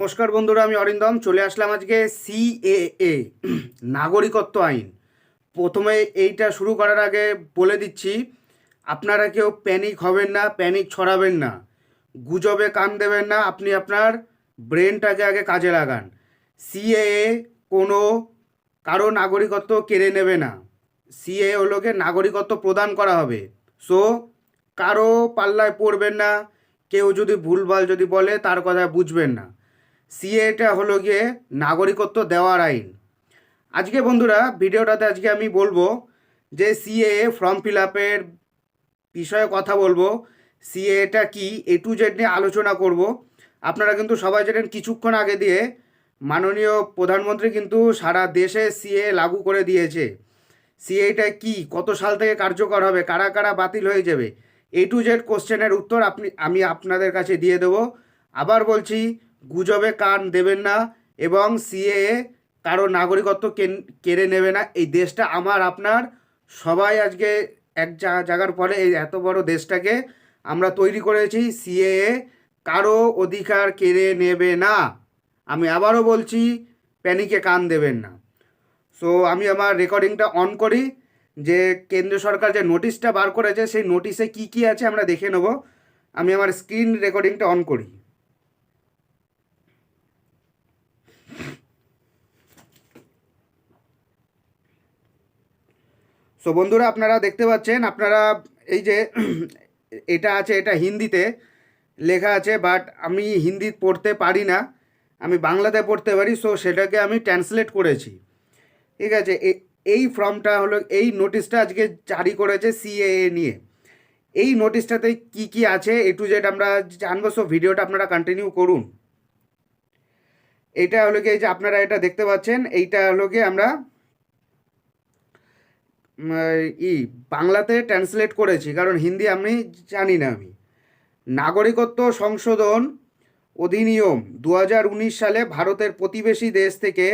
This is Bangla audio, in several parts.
নমস্কার বন্ধুরা, আমি অরিন্দম। চলে আসলাম আজকে সিএএ নাগরিকত্ব আইন। প্রথমে এইটা শুরু করার আগে বলে দিচ্ছি, আপনারা কেউ প্যানিক হবেন না, প্যানিক ছড়াবেন না। গুজবে কান দেবেন না, আপনি আপনার ব্রেনটাকে আগে কাজে লাগান। সিএএ কোনো, কারও নাগরিকত্ব কেড়ে নেবে না। সিএ হলোকে নাগরিকত্ব প্রদান করা হবে। সো, কারও পাল্লায় পড়বেন না, কেউ যদি ভুলভাল যদি বলে, তার কথা বুঝবেন না। সিএটা হলো গিয়ে নাগরিকত্ব দেওয়ার আইন। আজকে বন্ধুরা, ভিডিওটাতে আজকে আমি বলব যে সিএ ফর্ম ফিল আপের বিষয়ে কথা বলব। সিএটা কি? এ টু জেড নিয়ে আলোচনা করব। আপনারা কিন্তু সবাই জানেন কিছুক্ষণ আগে দিয়ে মাননীয় প্রধানমন্ত্রী কিন্তু সারা দেশে সিএ লাগু করে দিয়েছে। সিএটা কি? কত সাল থেকে কার্যকর হবে? কারা কারা বাতিল হয়ে যাবে? এ টু জেড কোশ্চেনের উত্তর আপনি, আমি আপনাদের কাছে দিয়ে দেব। আবার বলছি গুজবে কান দেবেন না এবং সিএ কারও নাগরিকত্ব কেড়ে নেবে না। এই দেশটা আমার, আপনার। সবাই আজকে এক জায়গার পরে এই এত বড় দেশটাকে আমরা তৈরি করেছি, সিএ কারও অধিকার কেড়ে নেবে না। আমি আবারও বলছি, প্যানিকে কান দেবেন না। সো, আমি আমার রেকর্ডিংটা অন করি যে কেন্দ্র সরকার যে নোটিশটা বার করেছে, সেই নোটিশে কি কি আছে আমরা দেখে নেব। আমি আমার স্ক্রিন রেকর্ডিংটা অন করি। সো বন্ধুরা, আপনারা দেখতে পাচ্ছেন, আপনারা এই যে এটা আছে, এটা হিন্দিতে লেখা আছে বাট আমি হিন্দি পড়তে পারি না। আমি বাংলাতে পড়তে পারি সো সেটাকে আমি ট্রান্সলেট করেছি। ঠিক আছে এই ফর্মটা হলো, এই নোটিশটা আজকে জারি করেছে সিএএ নিয়ে। এই নোটিশটাতে কি কি আছে এ টু জেড আমরা জানব সো ভিডিওটা আপনারা কন্টিনিউ করুন। এটা হলো গিয়ে যে আপনারা এটা দেখতে পাচ্ছেন, এইটা হলো গিয়ে আমরা ই, বাংলাতে ট্রান্সলেট করেছি, কারণ হিন্দি আমি জানি না আমি। নাগরিকত্ব সংশোধন অধিনিয়ম দু হাজার উনিশ সালে ভারতের প্রতিবেশী দেশ থেকে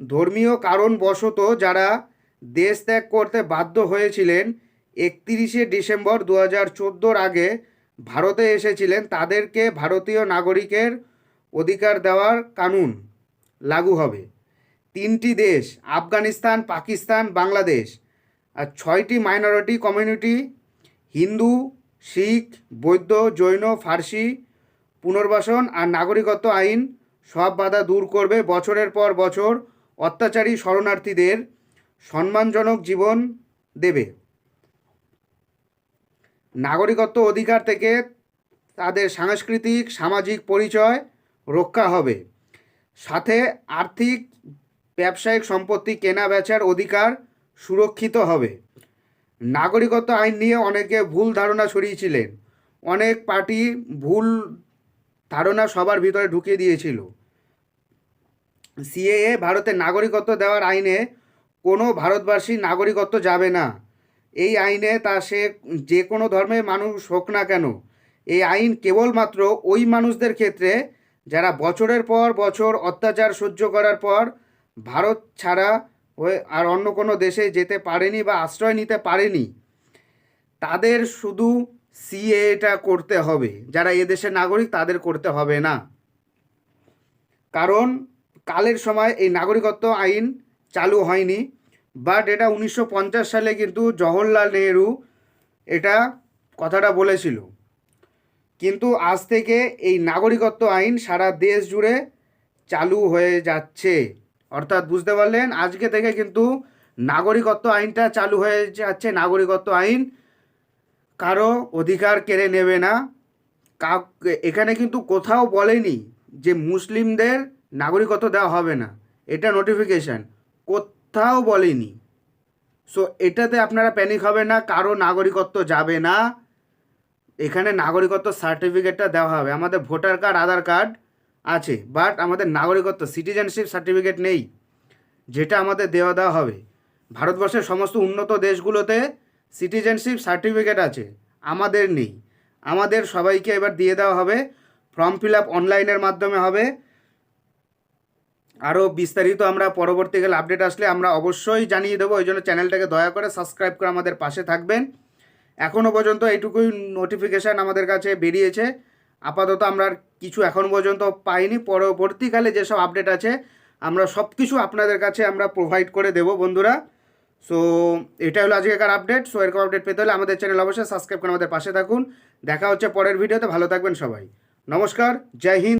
ধর্মীয় কারণবশত যারা দেশ ত্যাগ করতে বাধ্য হয়েছিলেন, একত্রিশে ডিসেম্বর দু হাজার আগে ভারতে এসেছিলেন, তাদেরকে ভারতীয় নাগরিকের অধিকার দেওয়ার কানুন লাগু হবে। তিনটি দেশ, আফগানিস্তান, পাকিস্তান, বাংলাদেশ। আর ছয়টি মাইনরিটি কমিউনিটি হিন্দু, শিখ, বৌদ্ধ, জৈন, ফার্সি, পুনর্বাসন আর নাগরিকত্ব আইন সব বাধা দূর করবে বছরের পর বছর অত্যাচারী শরণার্থীদের সম্মানজনক জীবন দেবে। নাগরিকত্ব অধিকার থেকে তাদের সাংস্কৃতিক, সামাজিক পরিচয় রক্ষা হবে। সাথে আর্থিক, ব্যবসায়িক সম্পত্তি কেনা বেচার অধিকার সুরক্ষিত হবে। নাগরিকত্ব আইন নিয়ে অনেকে ভুল ধারণা ছড়িয়েছিলেন। অনেক পার্টি ভুল ধারণা সবার ভিতরে ঢুকিয়ে দিয়েছিল। সিএএ ভারতের নাগরিকত্ব দেওয়ার আইনে কোনো ভারতবাসী নাগরিকত্ব যাবে না। এই আইনে তা সে যে কোনো ধর্মের মানুষ হোক না কেন, এই আইন কেবলমাত্র ওই মানুষদের ক্ষেত্রে যারা বছরের পর বছর অত্যাচার সহ্য করার পর ভারত ছাড়া আর অন্য কোনো দেশে যেতে পারেনি বা আশ্রয় নিতে পারেনি, তাদের শুধু সিএটা করতে হবে। যারা এদেশের নাগরিক, তাদের করতে হবে না। কারণ কালের সময় এই নাগরিকত্ব আইন চালু হয়নি বাট এটা উনিশশো পঞ্চাশ সালে কিন্তু জওহরলাল নেহরু এটা কথাটা বলেছিল। কিন্তু আজ থেকে এই নাগরিকত্ব আইন সারা দেশ জুড়ে চালু হয়ে যাচ্ছে। অর্থাৎ বুঝতে পারলেন, আজকে থেকে কিন্তু নাগরিকত্ব আইনটা চালু হয়ে যাচ্ছে। নাগরিকত্ব আইন কারও অধিকার কেড়ে নেবে না। এখানে কিন্তু কোথাও বলেনি যে মুসলিমদের নাগরিকত্ব দেওয়া হবে না। এটা নোটিফিকেশান কোথাও বলেনি। সো এটাতে আপনারা প্যানিক হবে না, কারও নাগরিকত্ব যাবে না। এখানে নাগরিকত্ব সার্টিফিকেটটা দেওয়া হবে। আমাদের ভোটার কার্ড, আধার কার্ড আছে বাট আমাদের নাগরিকত্ব সিটিজেনশিপ সার্টিফিকেট নেই, যেটা আমাদের দেওয়া দেওয়া হবে। ভারতবর্ষের সমস্ত উন্নত দেশগুলোতে সিটিজেনশিপ সার্টিফিকেট আছে, আমাদের নেই। আমাদের সবাইকে এবার দিয়ে দেওয়া হবে ফর্ম ফিল আপ অনলাইনের মাধ্যমে হবে। আরও বিস্তারিত আমরা পরবর্তীকালে আপডেট আসলে আমরা অবশ্যই জানিয়ে দেবো, ওই জন্য চ্যানেলটাকে দয়া করে সাবস্ক্রাইব করে আমাদের পাশে থাকবেন। এখনও পর্যন্ত এইটুকুই নোটিফিকেশান আমাদের কাছে বেরিয়েছে। আপাতত আমরা কিছু এখন পর্যন্ত পাইনি। পরবর্তীকালে যেসব আপডেট আছে, আমরা সব কিছু আপনাদের কাছে আমরা প্রোভাইড করে দেব বন্ধুরা। সো এটা হলো আজকেকার আপডেট সো এরকম আপডেট পেতে হলে আমাদের চ্যানেল অবশ্যই সাবস্ক্রাইব করে আমাদের পাশে থাকুন। দেখা হচ্ছে পরের ভিডিওতে ভালো থাকবেন সবাই। নমস্কার। জয় হিন্দ।